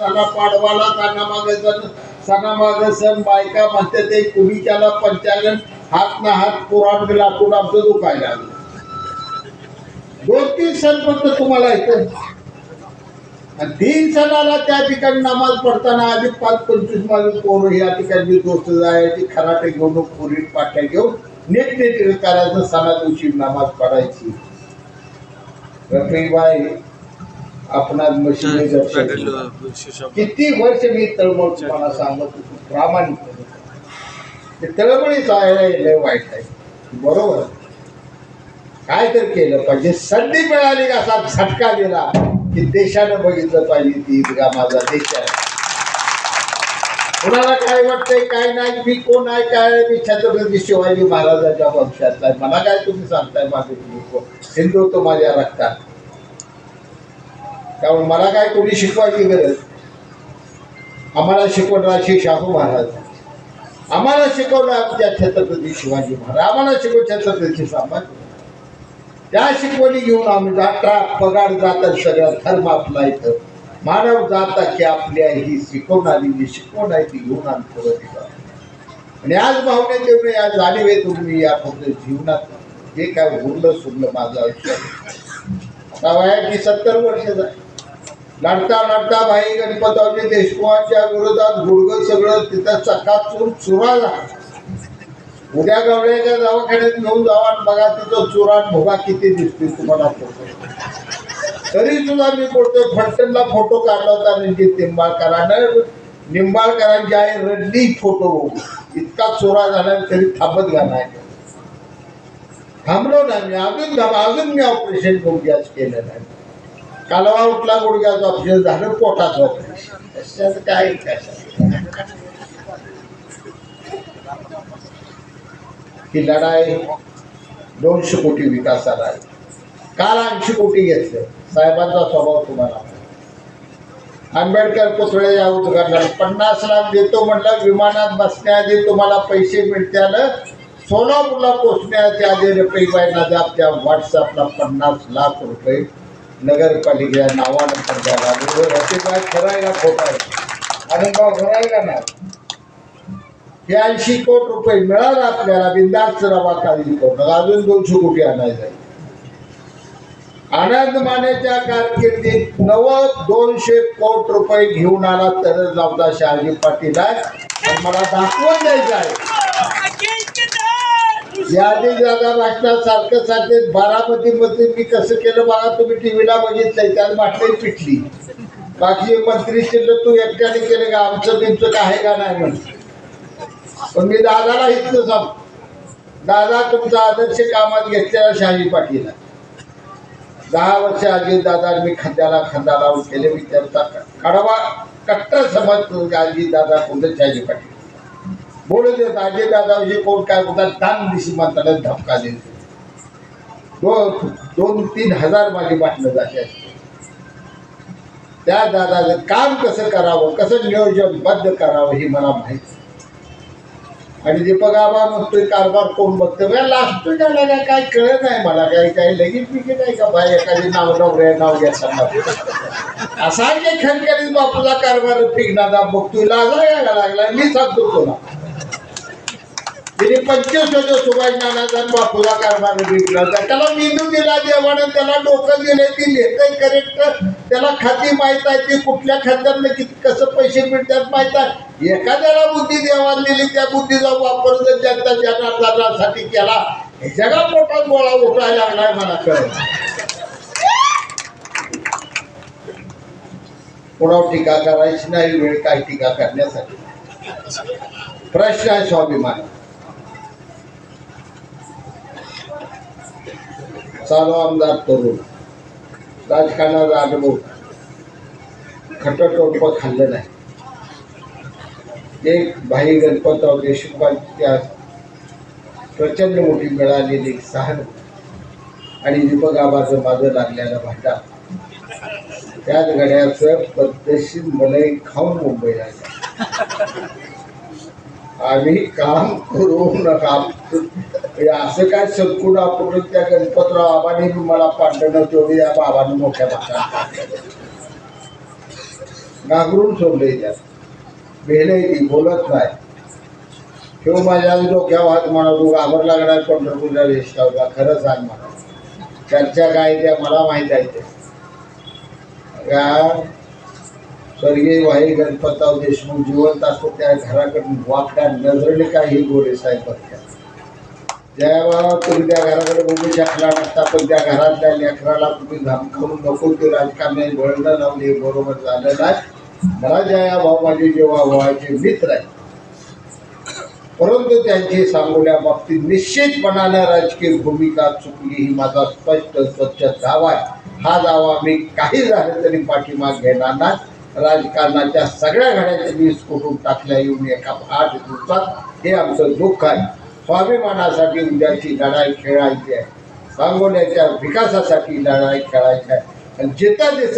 झाला पाडवाला सणामाग सण सणामाग सण बायका म्हणते ते कुणी त्याला पंचांगण हात ना हात पुराण लाटून आमचं दुखायला दोन तीन सण फक्त तुम्हाला येतं तीन सणाला त्या ठिकाणी नमाज पडताना आधी पाच पंचवीस माझे पोरं या ठिकाणी दोस्त जायची खराटे घेऊन पुरी पाठ्या घेऊन नेट नेट करायचं सणा दिवशी नमाज पडायची. रफीबाई मशीन किती वर्ष मी तळमळ तुम्हाला सांगत होतो प्रामाणिकपणे ते तळमळीच आहे लय वाईट आहे. बरोबर? काय तर केलं पाहिजे. संधी मिळाली का? असा झटका दिला की देशानं बघितलं पाहिजे ती ईदगा माझा देश आहे. कुणाला काय वाटतंय काय नाही मी कोण आहे काय? मी छत्रपती शिवाजी महाराजांच्या वंशातला आहे. मला काय तुम्ही सांगताय माझे कोण? हिंदुत्व माझ्या रक्तात. त्यामुळे मला काय कोणी शिकवायची गरज? आम्हाला शिकवण श्री शाहू महाराज. आम्हाला शिकवलं आमच्या छत्रपती शिवाजी महाराज. आम्हाला शिकव छत्रपती संभाजी त्या शिकवणी घेऊन आम्ही जाता पगार जातात सगळा धर्म आपला इथं. मानव जाता की आपल्या ही शिकवणारी जी शिकवण आहे ती घेऊन आम्ही आणि आज भावने तेवढे आज जाणीवे तुम्ही या फक्त जीवनात. जे काय उरलं सुरलं माझं आयुष्य. आता वयाची सत्तर वर्ष झाली. नडता नडता भाई गणपतरावजी देशमुखांच्या विरोधात गुडगं सगळं तिथं चकाचूर चुरा झाला. उद्या गवळ्याच्या दवाखान्यात घेऊन जावा बघा तिथं चुरान भोगा किती दिसते तुम्हाला तरी सुद्धा मी बोलतोय फलटणला फोटो काढला होता रणजित निंबाळकरानं. निंबाळकरांची आई रडली फोटो इतका चोरा झाला तरी थांबत घालाय थांबलो नाही मी. अजून थांब अजून मी ऑपरेशन आज केलं नाही. कालवा उठला गुडघ्याचा फेल झालं पोटाचा. त्याच काय ही लढाई दोनशे कोटी विकासाला आहे. काल ऐंशी कोटी घेतलं. साहेबांचा स्वभाव तुम्हाला. आंबेडकर पुतळे या उद्घाटनाला पन्नास लाख देतो म्हटलं विमानात बसण्याआधी तुम्हाला पैसे मिळत्याल. सोलापूरला पोचण्याच्या आधी रुपये त्या व्हॉट्सअपला पन्नास लाख रुपये. नगरपालिका नावानंतर पण द्यायला लागले होते खरं आहे का खोटा आहे आनंदराव खरं आहे का नाही हे ऐंशी कोट रुपये मिळाला आपल्याला बिंदास रवा काळजी करून अजून दोनशे कोटी आणायचं आनंद मानेच्या कारकिर्दीत नव्वद दोनशे कोट रुपये घेऊन आला तर लावता शहाजी पाटील आहे मला दाखवून द्यायचं आहे यादी दादा भाषणात सारखं सांगते बारामतीमध्ये मी कसं केलं बघा तुम्ही टीव्हीला बघितलंय त्यात बाटली पिटली. बाकी मंत्री शिल्लक तू एकट्याने केलं का? आमचं तुमचं काय आहे का नाही म्हणून? पण मी दादाला इथलं सांग दादा तुमचा आदर्श कामात घेतलेला शाही पाटील दहा वर्ष आधी दादा मी खांद्याला खांदा लावून केले मी त्यांचा कडवा कट्टर समज आजी दादा कोणतं शाही पाटील. बोलत येत अजय दादा हे कोण काय होता तान दिशी म्हणताना धपका देतो. दोन दोन तीन हजार माझी बाटलं जाते त्या दादाचं काम कसं करावं कसं नियोजनबद्ध करावं हे मला माहीत आणि दीपक आबा म्हणतोय कारभार कोण बघतो? काय लास्ट काय काय कळत नाही मला काही काही लगेच पिके नाही का? बाई एखादी नाव नवऱ्या नाव घेताना असा काही खणखणीत बापूला कारभार पिकणारा बघतोय लाजा यायला लागला मी सांगतो तुला. तिने पंचवीस सुभाष नानाचा बापूला कारभार त्याला मेंदू दिला देवाने त्याला डोकं दिले ती लिहितंय करेक्ट त्याला खाती माहीत आहे ती कुठल्या खात्यातनं किती कसं पैसे मिळतात माहीत आहे? एखाद्याला बुद्धी देवाने दिली त्या बुद्धीचा वापर जर जनता जनार्दनासाठी केला हे जगा मोठा गोळा उठायला लागलाय मला कळत कोणावर टीका करायची नाही वेळ काय टीका करण्यासाठी? प्रश्न आहे स्वाभिमान. चालू आमदार तरुण. राजकारणाचा अनुभव खटटोप खाल्लं नाही. एक भाई गणपतराव देशमुखांच्या प्रचंड मोठी मिळालेली एक सहान आणि दीपक आबाचं माझं लागलेलं भांडा. त्याच गड्याचं पद्धतशीर मलाई खाऊन मुंबईला आम्ही काम करू नका. असं काय सदकून आपण त्या गणपतराव आबाने मला पांढरणं तेवढी या बाबाने मोठ्या भागात घागरून सोडले त्यात भेले ती बोलत नाही. ठेव माझ्या डोक्यावर हात म्हणा तू घाबर लागणार पंढरपूरच्या रेस्टावला खरं सांग म्हणा त्यांच्या काय त्या मला माहीत आहे ते का स्वर्गीय वाई गणपतराव देशमुख जिवंत असतो त्या घराकडून वाकड्या नजरेने काही गोरे साहेब बघतात ज्या तुम्ही त्या घराकडे बघू शकला नसता पण त्या घरातल्या लेकराला तुम्ही धमकावून नको ते राजकारण वळणं लावले बरोबर झालं नाही. मला या भाऊ माझे जेव्हा भावाचे मित्र आहे परंतु त्यांची सांगोल्या बाबतीत निश्चितपणानं राजकीय भूमिका चुकली ही माझा स्पष्ट स्वच्छ दावा आहे. हा दावा मी काही झालं तरी पाठिंबा घेणार नाही. राजकारणाच्या सगळ्या घड्याचे वीज कुठून टाकल्या येऊन एका आठ दिवसात हे आमचं दुःख आहे. स्वाभिमानासाठी उद्याची लढाई खेळायची आहे. सांगोल्याच्या विकासासाठी लढाई खेळायची आहे. आणि जिथं दिसत